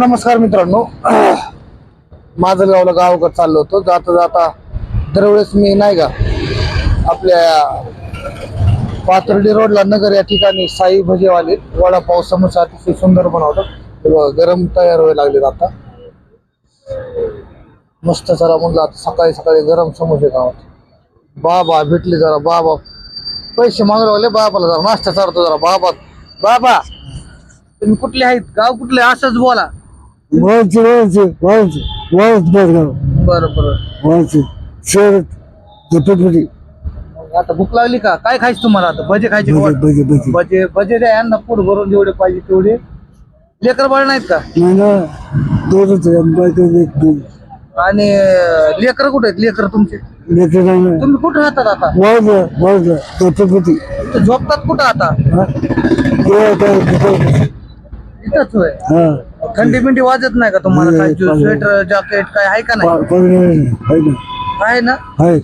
नमस्कार मित्रांनो. माझं गावला गावाकडे चाललो होतो. जाता जाता दरवेळेस मी नाही का आपल्या पाथर्डी रोडला नगर या ठिकाणी साई भजेवाले वडापाव समोसा अतिशय सुंदर बनवतात. गरम तयार व्हायला लागलेत आता. मस्त जरा म्हणलं आता सकाळी सकाळी गरम समोसे गावात बाबा भेटले जरा बाबा. पैसे मागवले बाबाला जरा नाश्ता चालतो जरा बाबा. बाबा तुम्ही कुठले आहेत? गाव कुठले? असंच बोला. वाळूचे वाळूचे वाळूचे वाळूच बेळगाव. बरं बरं. वाळूचे झोपेपडी मग आता भूक लागली का? काय खायचं तुम्हाला आता? भजे खायचे का भजे? भजे भजे. भजे भजे द्या यांना पोट भरून जेवढे पाहिजे तेवढे. लेकर बाळ नाहीत का? नाही ना दोनच बायको एक दोन. आणि लेकर कुठे आहेत? लेकर तुमचे? लेकर तुम्ही कुठे राहतात आता? वाळूला वाळूला इथं झोपतात कुठं आता? हा. काय. इथंच होय. हा. थंडी बिंडी वाजत नाही का तुम्हाला? काय. स्वेटर जॅकेट काय आहे का नाही? आहे ना. आहे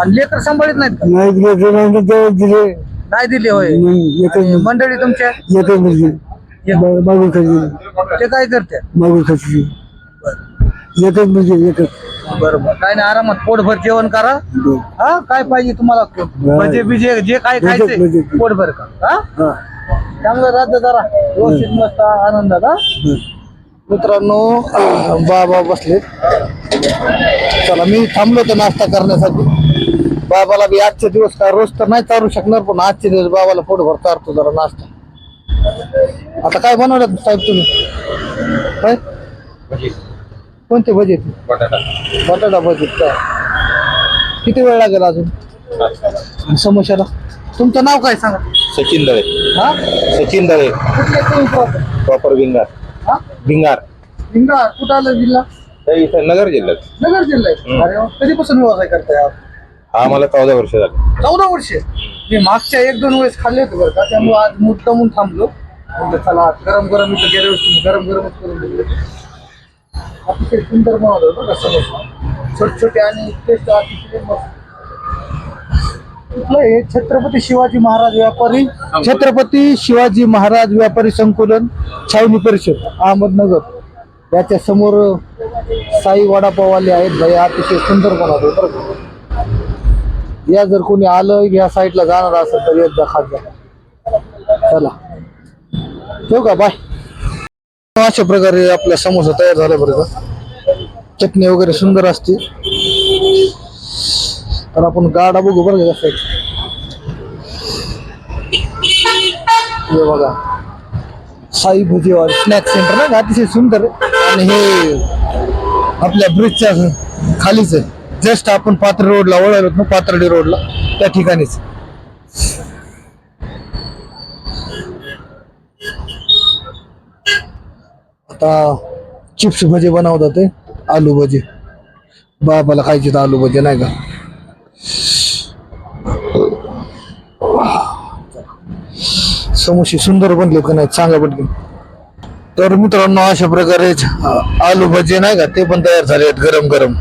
आणि लेकर सांभाळत नाहीत का? नाही दिले. नाही दिले होय. नाही एकच आणि मंडळी तुमच्या? एकच म्हणजे मागून खायची. ते काय करते? मागून खायची. एकच म्हणजे एकच बरोबर काय नाही आरामात पोटभर जेवण करा. हा? काय पाहिजे तुम्हाला? भजे बिजे जे काय खायचे. पोटभर का? हा? हा. चांगलं राज्य जरा. व्यवस्थित मस्त आनंदात हा. मित्रांनो बाबा बसले चला मी थांबलो होतो नाश्ता करण्यासाठी. बाबाला बी आजचे दिवस काय रोज तर नाही चालू शकणार पण आजचे दिवस बाबाला पोटभर चारतो जरा नाश्ता. आता काय बनवलं साहेब तुम्ही? काय? कोणते भजे? ते? बटाटा भजी काय किती वेळ लागेल अजून? आणि समोशाला. तुमचं नाव काय सांगा? सचिन दळे हा? सचिन दळे कुठले तुम्ही proper? प्रॉपर भिंगार हा? भिंगार हिंगा कुठं आलं जिल्हा? इथं नगर जिल्ह्यात. नगर जिल्हा आहे अरे वा. कधीपासून व्यवसाय करताय आप? हा मला चौदा वर्ष झाले. चौदा वर्षे? मी मागच्या एक दोन वेळेस खाल्ले होते बरं का त्यामुळे आज मुद्दामून थांबलो. म्हणजे चला गरम गरम इथं गेल्या वेळेस तुम्ही गरम गरमच करून दिले. अतिशय सुंदर बनवलं होतं का समोसा. छोटे छोटे आणि टेस्ट अतिशय मस्त. कुठलं हे छत्रपती शिवाजी महाराज व्यापारी छत्रपती शिवाजी महाराज व्यापारी संकुलन छावणी परिषद अहमदनगर. याच्या समोर साई वडापाववाले आहेत भाई अतिशय सुंदर बनवतो बरं का. या जर कोणी आलं या साईडला जाणार असेल तर येत जा खात जा. चला. ठेवू का? बाय अशा प्रकारे आपल्या समोसा तयार झाल्या बरं का. चटणी वगैरे सुंदर असते. तर आपण गाडा बघू बरं का कसं हे बघा. साई भुजीवार स्नॅक सेंटर ना अतिशय सुंदर आणि हे आपल्या ब्रिजच्या खालीच आहे. जस्ट आपण पात्र रोडला वळलो ना पात्रडी रोडला त्या ठिकाणीच. आता चिप्स भजे बनवतात ते. आलू भजे. बाबाला खायचे तर आलू भजे नाही का? समोसे सुंदर बनले का नाही सांगा पटकन तर मित्रांनो अशा प्रकारे आलू भजे नाही का ते पण तयार झाले आहेत गरम गरम.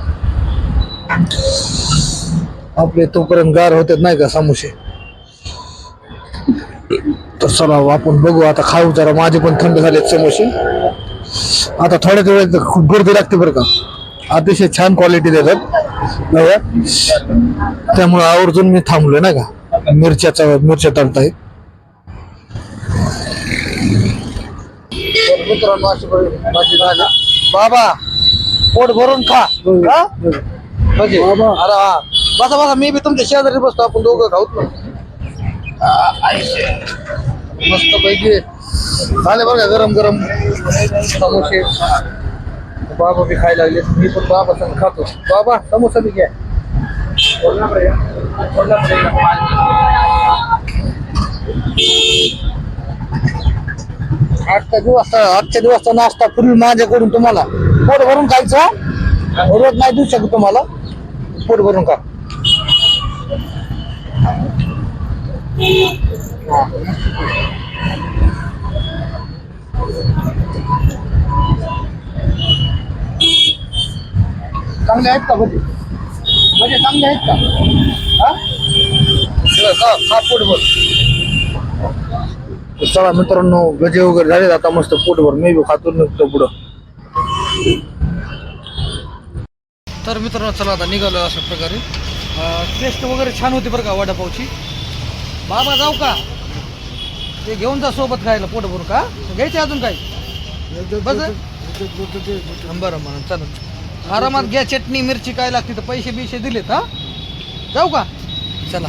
आपले तोपर्यंत गार होतात नाही का समोसे? तर चला आपण बघू. आता खाऊ जरा माझे पण थंड झालेत समोसे. आता थोड्याच वेळात खूप गर्दी लागते बरं का. अतिशय छान क्वालिटी देतात. त्यामुळे आवर्जून मी थांबलोय नाही का. मिरच्याचा मिरच्या तळताय. मित्रांनो अशी भाजी बाबा पोट भरून खा. हा? म्हणजे बाबा. अरे हा. बसा बसा मी बी तुमच्या शेजारी बसतो आपण दोघं खाऊत ना मस्त पैकी. झाले बरं का गरम गरम. समोसे. बाबा बी खायला लागले. मी पण बाबा संग खातो. बाबा समोसा बी घ्या. आजच्या दिवस आजच्या दिवसचा नाश्ता फुल माझ्याकडून तुम्हाला. पोट भरून खायचं? रोज नाही देऊ शकत तुम्हाला. पोट भरून खा. चांगले आहेत का भजे भजे चांगले आहेत का? हा? खा पोट भर. तर चला मित्रांनो गजे वगैरे झालेत आता मस्त पोटभर. मी बी खातो निघतो पुढं. तर मित्रांनो चला आता निघालो अशा प्रकारे. टेस्ट वगैरे छान होती बरं का वडापावची? बाबा जाऊ का? ते घेऊन जा सोबत खायला पोट भरून का? घ्यायचे अजून काही? बस बरं म्हणून चला आरामात घ्या चटणी मिरची काय लागते तर पैसे बिशे दिलेत हा? जाऊ का? चला.